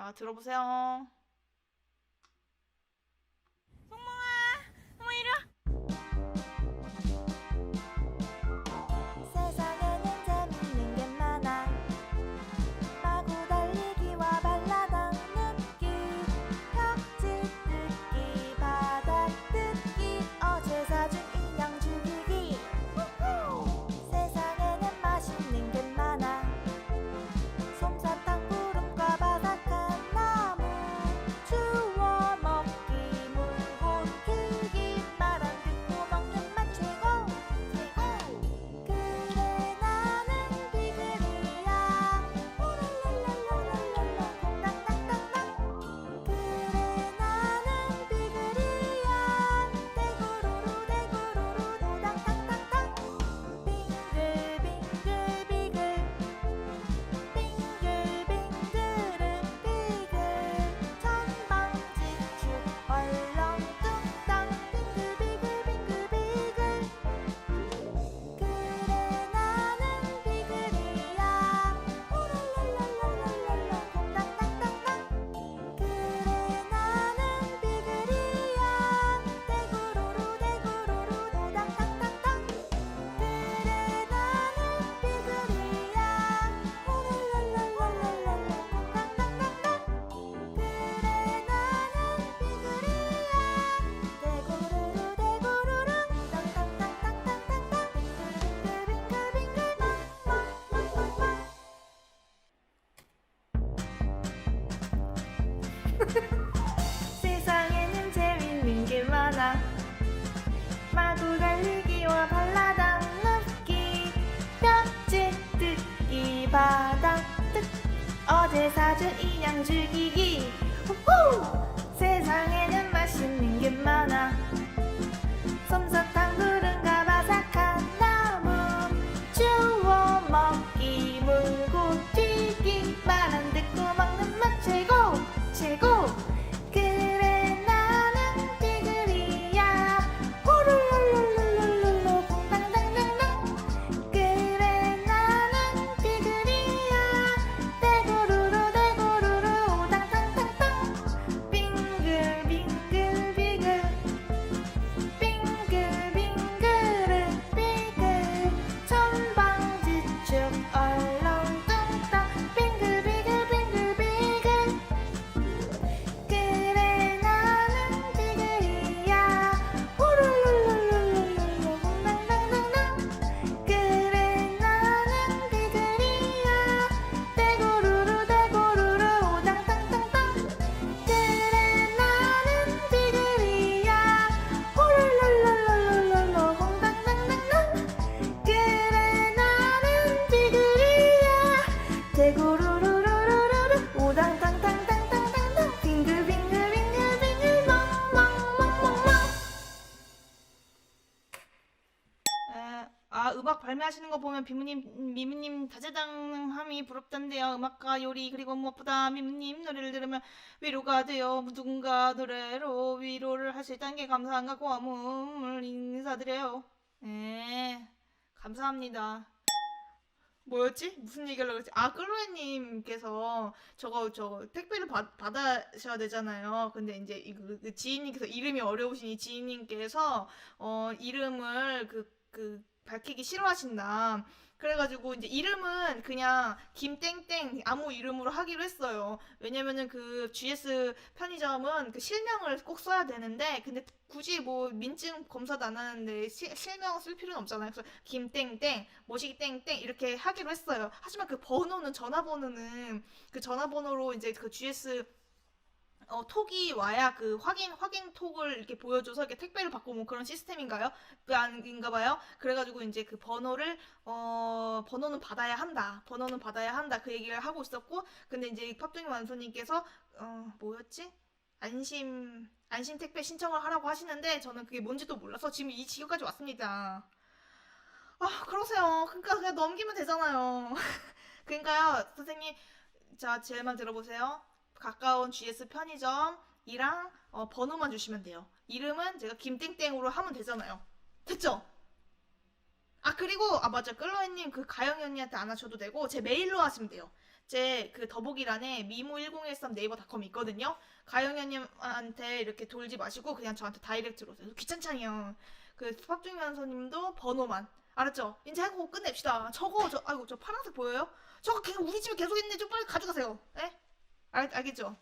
자, 들어보세요. 세상에는 재밌는 게 많아. 마구 달리기와 발라당 눕기 벽지 뜯기 바닥 뜯 어제 사준 인형 죽이기. 우후! 미무님 다재다능함이 부럽던데요. 음악과 요리, 그리고 무엇보다 미무님 노래를 들으면 위로가 돼요. 누군가 노래로 위로를 할 수 있다는 게 감사한가 고마움을 인사드려요. 네, 감사합니다. 뭐였지? 무슨 얘기하려고 그랬지? 아, 끌로에님께서 저거, 저거, 택배를 받, 받으셔야 되잖아요. 근데 이제 이- 그, 그 지인님께서 이름이 어려우신 이 지인님께서, 어, 이름을 그, 그, 밝히기 싫어하신다. 그래가지고 이제 이름은 그냥 김땡땡 아무 이름으로 하기로 했어요. 왜냐면은 그 GS 편의점은 그 실명을 꼭 써야 되는데, 근데 굳이 뭐 민증 검사도 안 하는데 시- 실명 쓸 필요는 없잖아요. 그래서 김땡땡, 모시기 땡땡 이렇게 하기로 했어요. 하지만 그 번호는 전화번호는 그 전화번호로 이제 그 GS 어, 톡이 와야 그 확인 확인 톡을 이렇게 보여줘서 이렇게 택배를 받고 뭐 그런 시스템인가요? 그 아닌가 봐요. 그래가지고 이제 그 번호를 어 번호는 받아야 한다. 번호는 받아야 한다. 그 얘기를 하고 있었고, 근데 이제 팝둥이 완소님께서 어 뭐였지? 안심 안심 택배 신청을 하라고 하시는데 저는 그게 뭔지도 몰라서 지금 이 지경까지 왔습니다. 아 그러세요. 그러니까 그냥 넘기면 되잖아요. 그러니까요 선생님 자 제 말 들어보세요. 가까운 GS 편의점이랑 어, 번호만 주시면 돼요. 이름은 제가 김땡땡으로 하면 되잖아요. 됐죠? 아 그리고 아 맞아 끌로이님 그 가영이 언니한테 안 하셔도 되고 제 메일로 하시면 돼요. 제 그 더보기란에 미모1013 네이버닷컴 있거든요. 가영현님한테 이렇게 돌지 마시고 그냥 저한테 다이렉트로 오세요. 귀찮잖아요. 그 변호사님도 번호만 알았죠? 이제 하고 끝냅시다. 저거 저 아이고 저 파란색 보여요? 저거 그냥 우리 집에 계속 있는데 좀 빨리 가져가세요. 예? 알 알겠죠?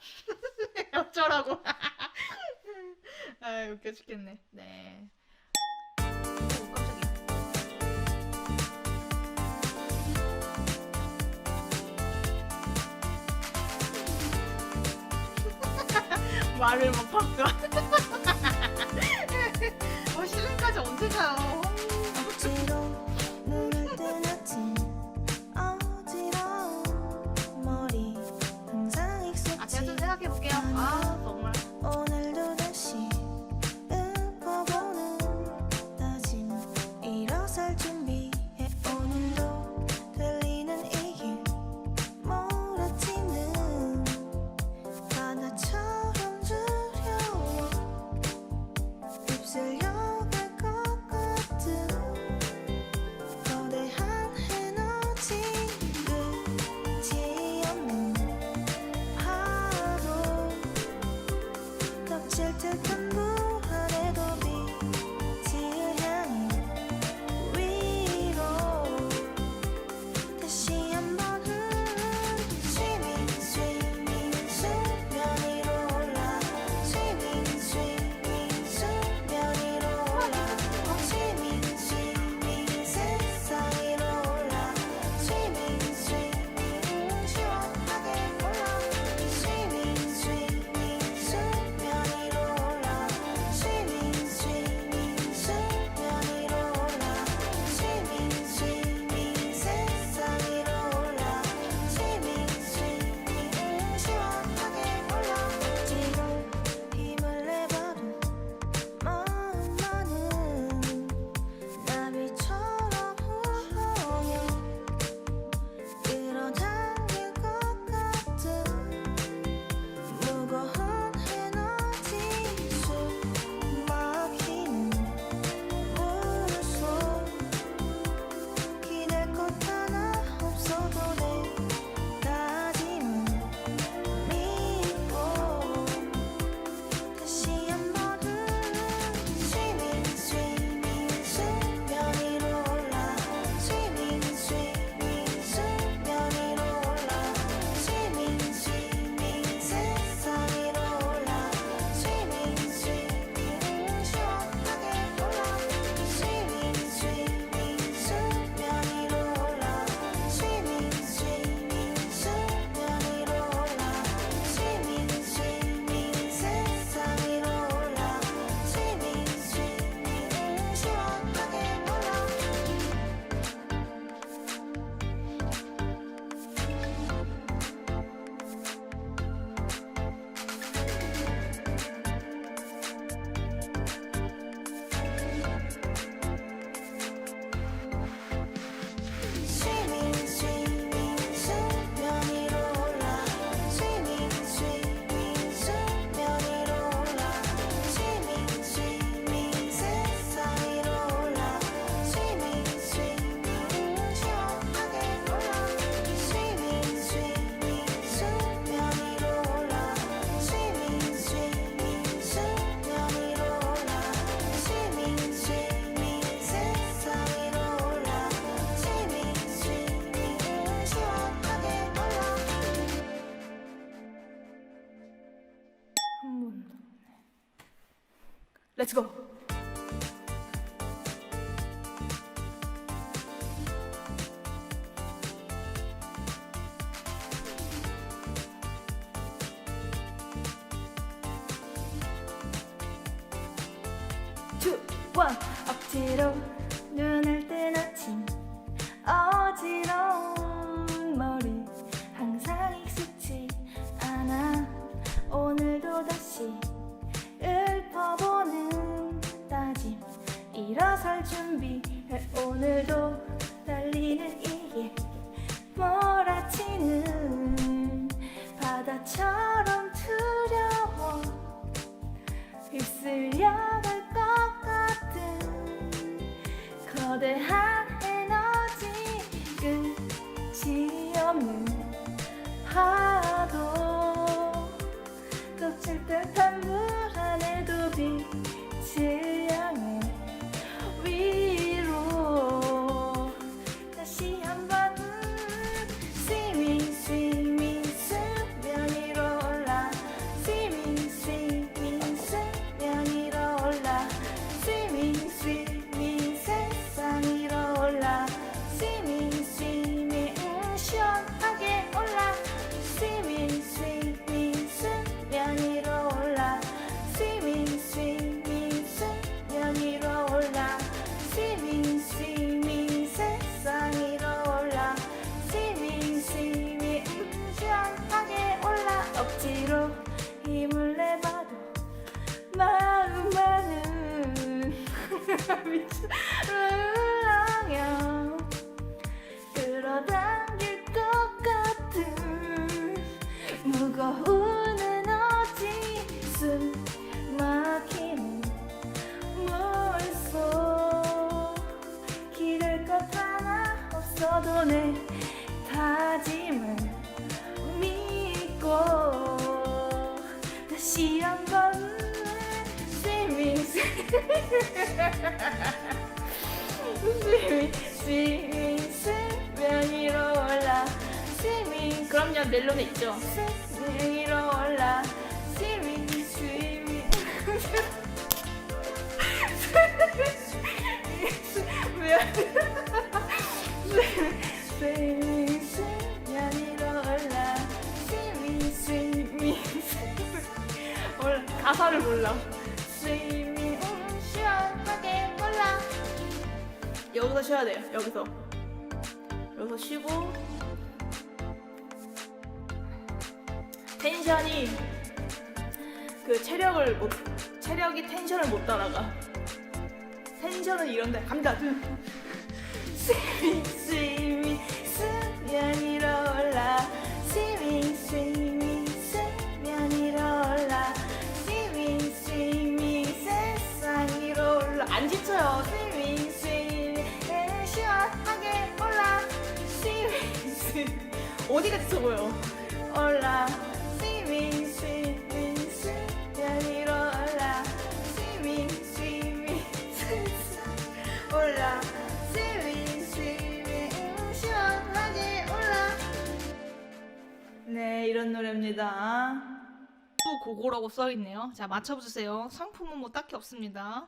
어쩌라고? 아 웃겨 죽겠네. 네. 말을 못 바꿔. 어, 실행까지 언제 가요? shelter from the Let's go. 스윙 스윙 위로 올라 스윙 그럼요 멜론에 있죠. 여기서 쉬어야 돼요. 여기서. 여기서 쉬고 텐션이 그 체력을 못 체력이 텐션을 못 따라가. 텐션은 이런데 갑니다. 스윙 스윙 위로 올라 스윙 스윙 어디가 지쳐 보여? 올라 스윙 스윙 수면 위로 올라 스윙 스윙 스윙 올라 스윙 스윙 시원하게 올라 네, 이런 노래입니다. 또 고고라고 써 있네요. 자, 맞춰주세요. 상품은 뭐 딱히 없습니다.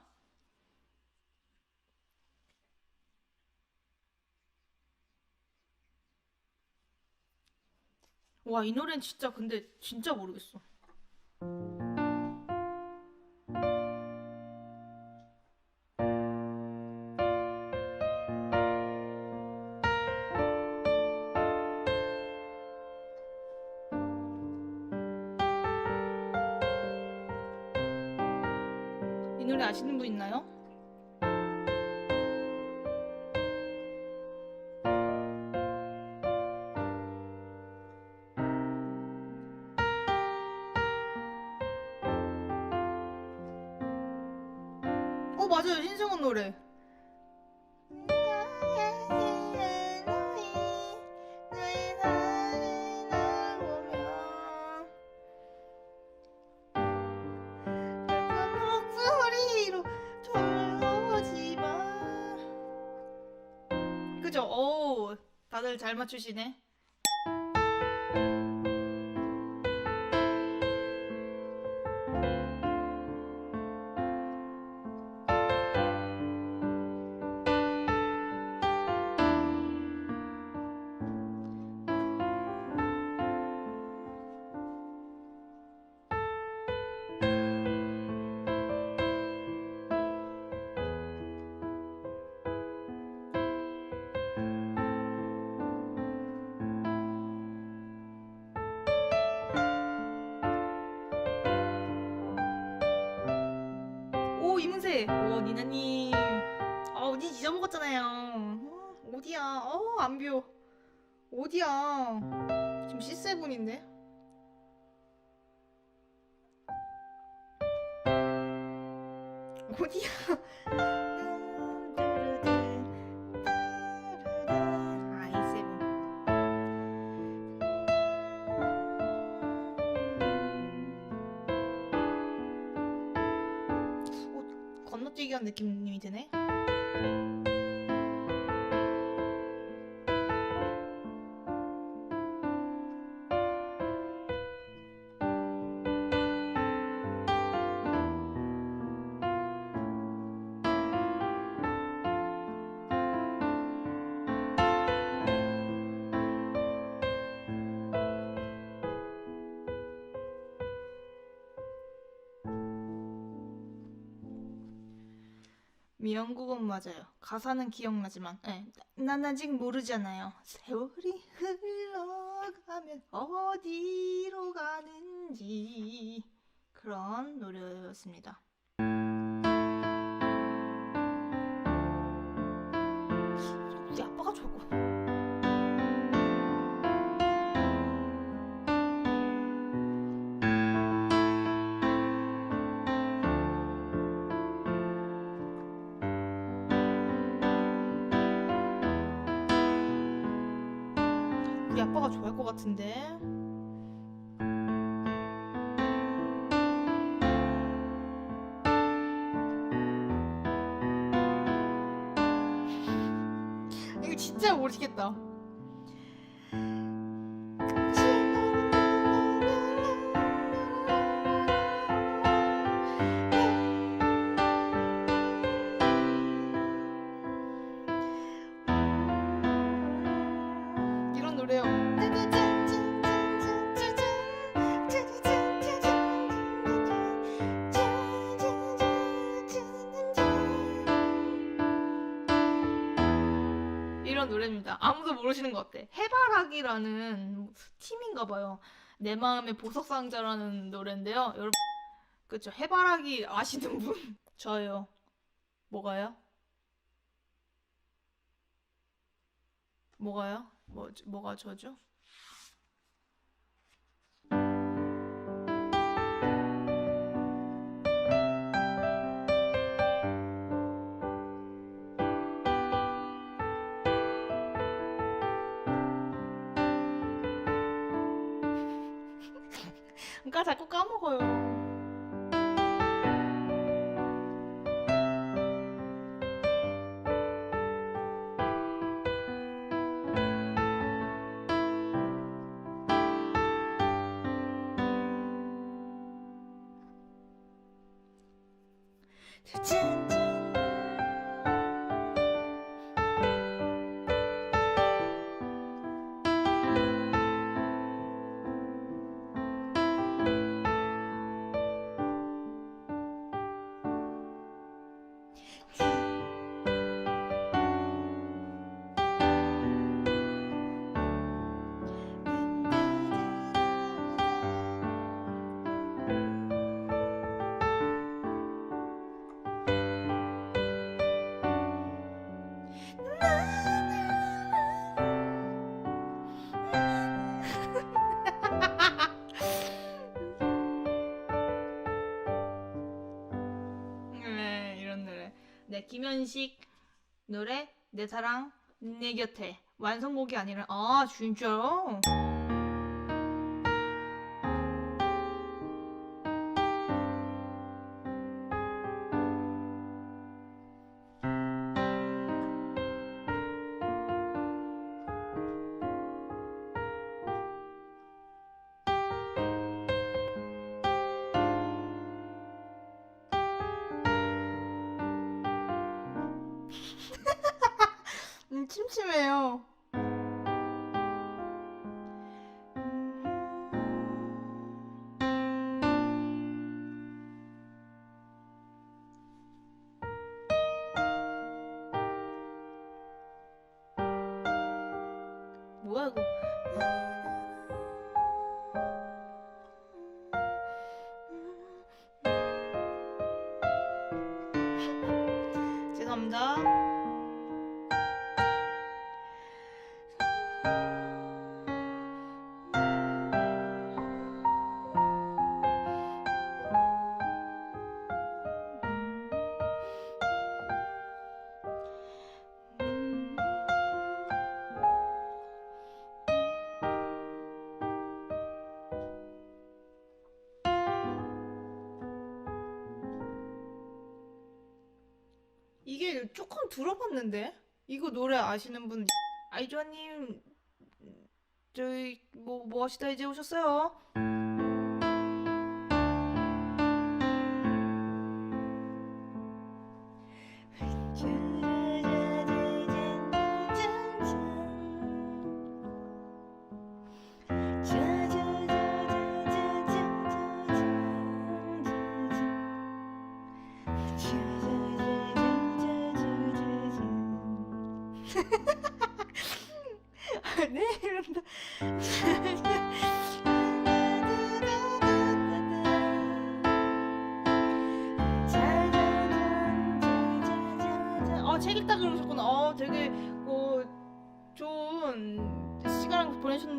와, 이 노래는 진짜 근데 진짜 모르겠어. 맞아요 신승훈 노래. 잘 맞추시네 오 이문세 오 니나님. 아 어디 잊어먹었잖아요. 어, 어디야? 어 안비오 어디야? 지금 C7인데? 어디야 한 느낌이 드네 미연국은 맞아요. 가사는 기억나지만, 예, 난 아직 모르잖아요. 세월이 흘러가면 어디로 가는지 그런 노래였습니다. 같은데. 이거 진짜 모르겠다. 놀랍니다. 아무도 모르시는 것 같아. 해바라기라는 팀인가 봐요. 내 마음의 보석 상자라는 노래인데요. 여러분 그쵸 해바라기 아시는 분 저요. 뭐가요? 뭐가요? 뭐 뭐가 저죠? 그러니까 자꾸 까먹어요. 이면식 노래 내 사랑 내 곁에 완성곡이 아니라 아 진짜요? 침침해요. 뭐야 이거? 죄송합니다. 조금 들어봤는데 이거 노래 아시는 분 아이조아님 저희 뭐, 뭐 무엇이다 이제 오셨어요?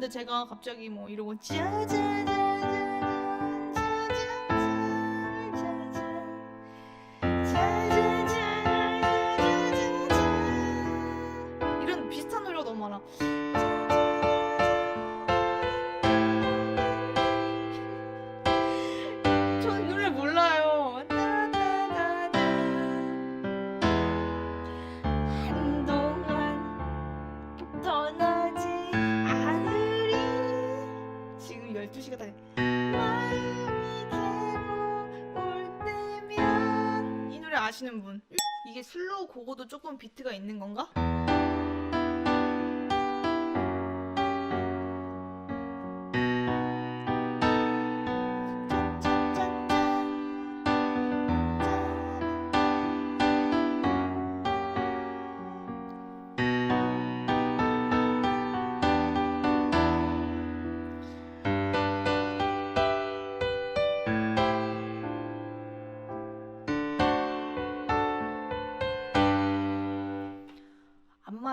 근데 제가 갑자기 뭐 이러고 이런 비슷한 노래가 너무 많아 저 노래 뭐 아시는 분? 이게 슬로우 고고도 조금 비트가 있는 건가?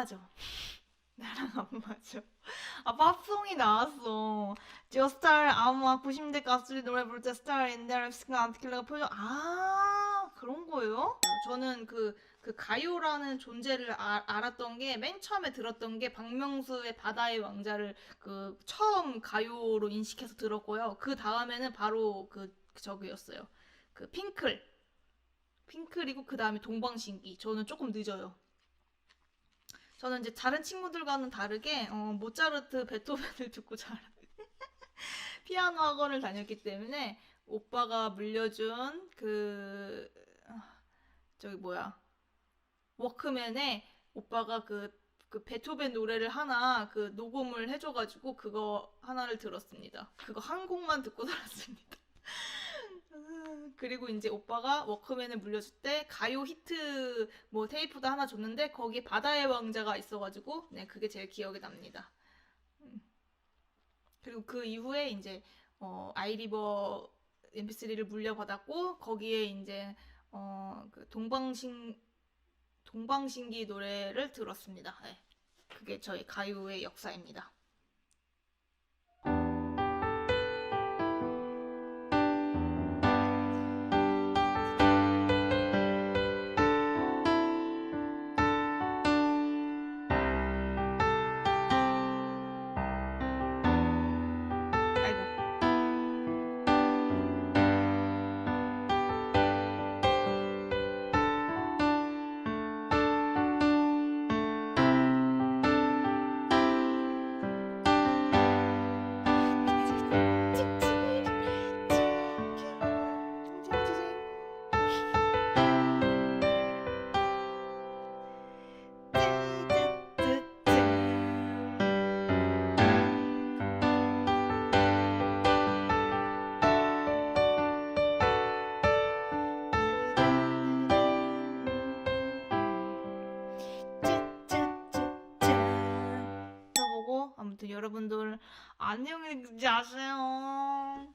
맞아. 나랑 안 맞아. 아, 팝송이 나왔어. 저 스타일 아마 90대 가수들이 노래 부를 때 스타일 인데 랩스가 안티킬러가 표정 아 그런 거예요? 저는 그, 그 가요라는 존재를 아- 알았던 게 맨 처음에 들었던 게 박명수의 바다의 왕자를 그 처음 가요로 인식해서 들었고요. 그 다음에는 바로 그, 그 저기였어요. 그 핑클. 핑클이고 그 다음에 동방신기. 저는 조금 늦어요. 저는 이제 다른 친구들과는 다르게 어, 모차르트, 베토벤을 듣고 자란 피아노 학원을 다녔기 때문에 오빠가 물려준 그 아, 저기 뭐야 워크맨에 오빠가 그, 그 베토벤 노래를 하나 그 녹음을 해줘가지고 그거 하나를 들었습니다. 그거 한 곡만 듣고 살았습니다. 음, 그리고 이제 오빠가 워크맨을 물려줄 때 가요 히트 뭐 테이프도 하나 줬는데 거기에 바다의 왕자가 있어가지고 네 그게 제일 기억에 납니다. 음. 그리고 그 이후에 이제 어, 아이리버 MP3를 물려받았고 거기에 이제 어, 그 동방신 동방신기 노래를 들었습니다. 네. 그게 저희 가요의 역사입니다. 아무튼 여러분들 안녕히 계세요.